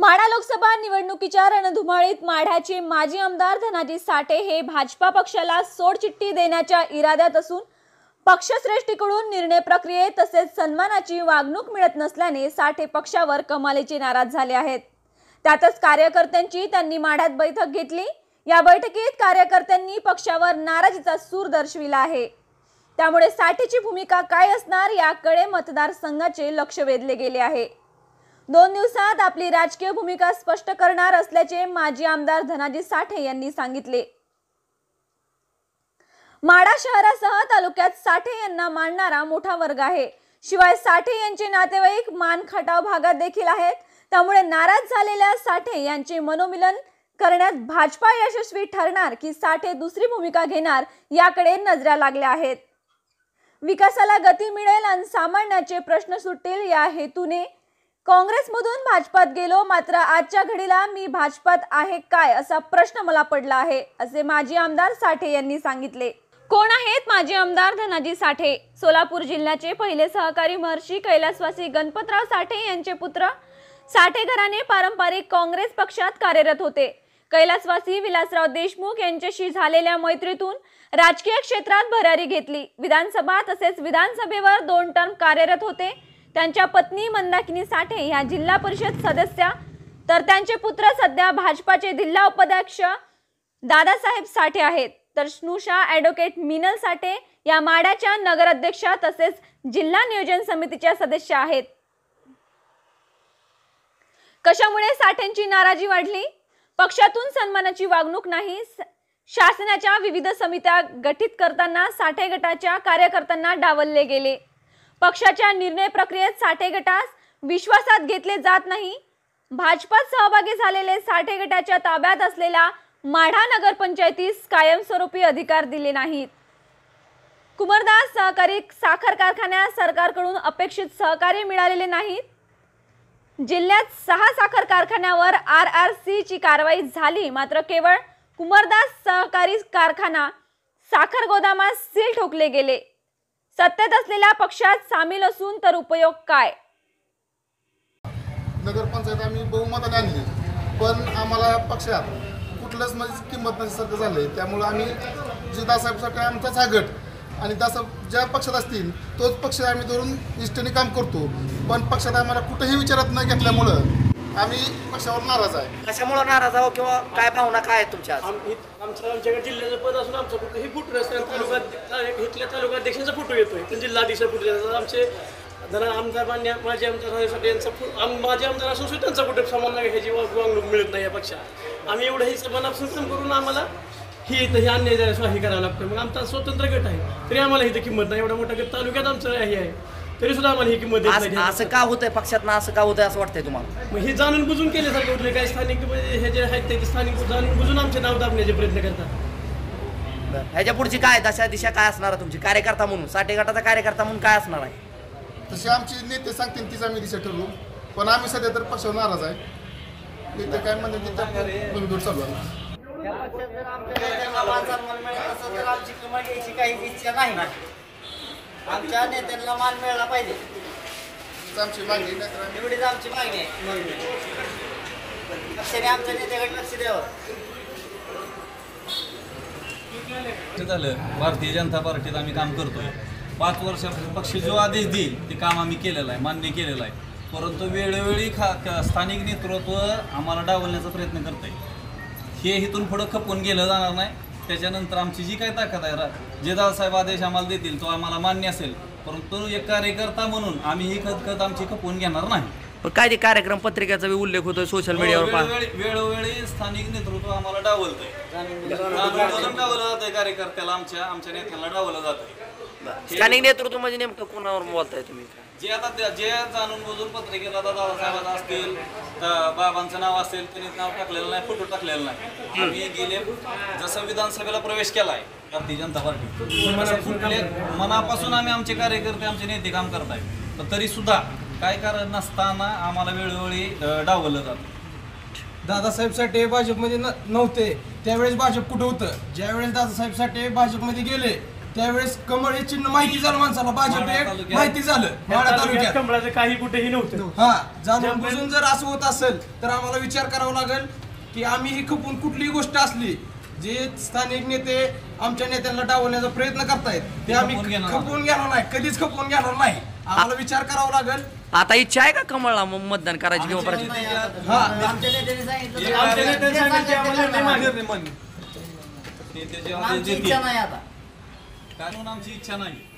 माढा लोकसभा निवडणुकीच्या रणधुमाळीत माढ्याचे माजी आमदार धनाजी साठे हे भाजपा पक्षाला सोडचिठ्ठी देण्याच्या इराद्यात असून पक्षश्रेष्ठीकडून निर्णय प्रक्रियेत तसेच सन्मानाची वागणूक मिळत नसल्याने साठे पक्षावर कमालीचे नाराज झाले आहेत. त्यातच कार्यकर्त्यांची त्यांनी माढ्यात बैठक घेतली. या बैठकीत कार्यकर्त्यांनी पक्षावर नाराजीचा सूर दर्शविला आहे. त्यामुळे साठेची भूमिका काय असणार याकडे मतदारसंघाचे लक्ष वेधले गेले आहे. दोन दिवसात आपली राजकीय भूमिका स्पष्ट करणार असल्याचे माजी आमदार धनाजी साठे यांनी सांगितले. माडा शहरासह तालुक्यात साठे यांना मानणारा मोठा वर्ग आहे. शिवाय साठे यांचे नातेवाईक मान खटाव भागात देखील आहेत. त्यामुळे नाराज झालेल्या साठे यांचे मनोमिलन करण्यात भाजपा यशस्वी ठरणार की साठे दुसरी भूमिका घेणार याकडे नजरा लागल्या आहेत. विकासाला गती मिळेल आणि सामान्याचे प्रश्न सुटतील या हेतूने काँग्रेसमधून भाजपात गेलो मात्र आजच्या घडीला मी भाजपात आहे काय असा प्रश्न मला पडला आहे असे माजी आमदार साठे यांनी सांगितले. कोण आहेत माजी आमदार धनाजी साठे? सोलापूर जिल्ह्याचे पहिले सहकारी महर्षी कैलासवासी गणपतराव साठे यांचे पुत्र. साठे घराणे पारंपरिक काँग्रेस पक्षात कार्यरत होते. कैलासवासी विलासराव देशमुख यांच्याशी झालेल्या मैत्रीतून राजकीय क्षेत्रात भरारी घेतली. विधानसभा तसेच विधानसभेवर दोन टर्म कार्यरत होते. त्यांच्या पत्नी मंदाकिनी साठे ह्या जिल्हा परिषद सदस्या तर त्यांचे पुत्र सध्या भाजपाचे जिल्हा उपाध्यक्ष दादासाहेब साठे आहेत. तर स्नुषा ॲडव्होकेट मिनल साठे या माड्याच्या नगराध्यक्षा तसेच जिल्हा नियोजन समितीच्या सदस्य आहेत. कशामुळे साठेंची नाराजी वाढली? पक्षातून सन्मानाची वागणूक नाही. शासनाच्या विविध समित्या गठीत करताना साठे गटाच्या कार्यकर्त्यांना डावलले गेले. पक्षाच्या निर्णय प्रक्रियेत साठे गटास विश्वासात घेतले जात नाही. भाजपात सहभागी झालेले साठे गटाच्या ताब्यात असलेल्या माढा नगरपंचायतीस कायमस्वरूपी अधिकार दिले नाहीत. कुमरदास सहकारी साखर कारखान्यास सरकारकडून अपेक्षित सहकार्य मिळालेले नाहीत. जिल्ह्यात सहा साखर कारखान्यावर आर आर सी ची कारवाई झाली मात्र केवळ कुमरदास सहकारी कारखाना साखर गोदामात सील ठोकले गेले. सत्तेत असलेल्या पक्षात सामील असून तर उपयोग काय? नगरपंचायत आम्ही बहुमताने आणली. पण आम्हाला पक्षात कुठलंच म्हणजे किंमत नसल्यासारखं झालं आहे त्यामुळं आम्ही जे दासाहेबसाठी आमचाच हा गट. आणि दासाहेब ज्या पक्षात असतील तोच पक्ष आम्ही धरून निष्ठेने काम करतो. पण पक्षात आम्हाला कुठेही विचारात न घेतल्यामुळं आम्ही पक्षावर नाराज आहे. कशामुळे नाराज आहो किंवा काय भावना काय आहेत तुमच्या आमचं आमच्याकडे जिल्ह्याचं पद असून आमचं फोटो हे फोटो रस्त्याने तालुका इथल्या तालुकाध्यक्षांचा फोटो येतोय. पण जिल्हाधीश फोटो येतात आमचे धरा आमदार मान्य माझे आमदार होण्यासाठी यांचा फो- आम माझे आमदार असून सुद्धा त्यांचा कुठे समान ह्याची वागणूक मिळत नाही या पक्षात आम्ही एवढं हे मनापासून काम करून आम्हाला ही इथं हे अन्याय द्यायला हे करावं लागतं मग आमचा स्वतंत्र गट आहे. तरी आम्हाला इथं किंमत नाही. एवढा मोठा गट तालुक्यात आमचं हे आहे. तरी सुद्धा आम्हाला ही किंमत देत असं नाही. असं का होतंय पक्षात ना असं का होतंय असं वाटतंय तुम्हाला? मग हे जाणून बुजून केल्यासारखे होते काही स्थानिक म्हणजे हे जे आहेत ते स्थानिक जाणून बुजून आमचे नाव दाबण्याचे प्रयत्न करतात. ह्याच्या पुढची काय? दशा दिशा काय असणार आहे तुमची? कार्यकर्ता म्हणून. साठे गटाचा कार्यकर्ता म्हणून काय असणार आहे? तसे आमचे नेते सांगतील तीच आम्ही दिशा ठरवू. पण आम्ही सध्या तर पक्षावर नाराज आहे. नेते काय म्हणतात ते त्या चालू आहे. आमच्या नेत्यांना हीच आमची मागणी नाही तर आम्ही एवढीच आमची मागणी आहे. पक्षाने आमच्या नेत्याकडे लक्ष द्यावं. झालं. भारतीय जनता पार्टीत आम्ही काम करतोय. पाच वर्षापासून पक्ष जो आदेश देईल ते काम आम्ही केलेलं आहे मान्य केलेलं आहे. परंतु वेळोवेळी खा स्थानिक नेतृत्व आम्हाला डावलण्याचा प्रयत्न करत आहे हे इथून पुढं खपून गेलं जाणार नाही. त्याच्यानंतर आमची जी काही ताकद आहे रा- जे दादासाहेब आदेश आम्हाला देतील तो आम्हाला मान्य असेल परंतु एक कार्यकर्ता म्हणून आम्ही ही खतखत आमची खपवून घेणार नाही पण काय ते कार्यक्रम पत्रिकेचा बी उल्लेख होतोय सोशल मीडियावर पहा वेळोवेळी वेळोवेळी स्थानिक नेतृत्व आम्हाला डावलतंय डावलं जातंय कार्यकर्त्याला आमच्या आमच्या नेत्यांना डावलं जातंय स्थानिक नेतृत्व म्हणजे नेमकं कोणावर बोलताय तुम्ही? जे आता त्या- जे जाणून बुजून पत्रिकेत आता दादासाहेबांना असतील तर बाबांचं नाव असेल त्यांनी नाव टाकलेलं नाही फोटो टाकलेला नाही. आम्ही गेले जसं विधानसभेला प्रवेश केलाय भारतीय जनता पार्टी. तसं कुठले मनापासून आम्ही आमचे कार्यकर्ते आमचे नेते काम करत आहेत पण तरी सुद्धा काय कारण नसताना आम्हाला वेळोवेळी अं, डावललं जातं. दादासाहेब साठे भाजपमध्ये न- नव्हते. त्यावेळेस भाजप कुठं होतं? ज्यावेळेस दादासाहेब साठे भाजपमध्ये गेले त्यावेळेस कमळ हे चिन्ह माहिती झालं माणसाला भाजप एक माहिती झालं माडा तालुक्यात. कमळाचं काही कुठेही नव्हतं. हा जाणून बुजून जर असं होत असेल तर आम्हाला विचार करावा लागेल की आम्ही ही खपून कुठलीही गोष्ट असली जे स्थानिक नेते आमच्या नेत्यांना डावलण्याचा प्रयत्न करतायत ते आम्ही खपवून घेणार खपवून घेणार नाही कधीच खपवून घेणार नाही. आम्हाला विचार करावा लागेल. आता इच्छा आहे का कमळला मग मतदान करायची किंवा करायची हा आमच्या नेत्यांनी सांगितलं आमच्या नेत्यांनी सांगितलं की आम्हाला निर्णय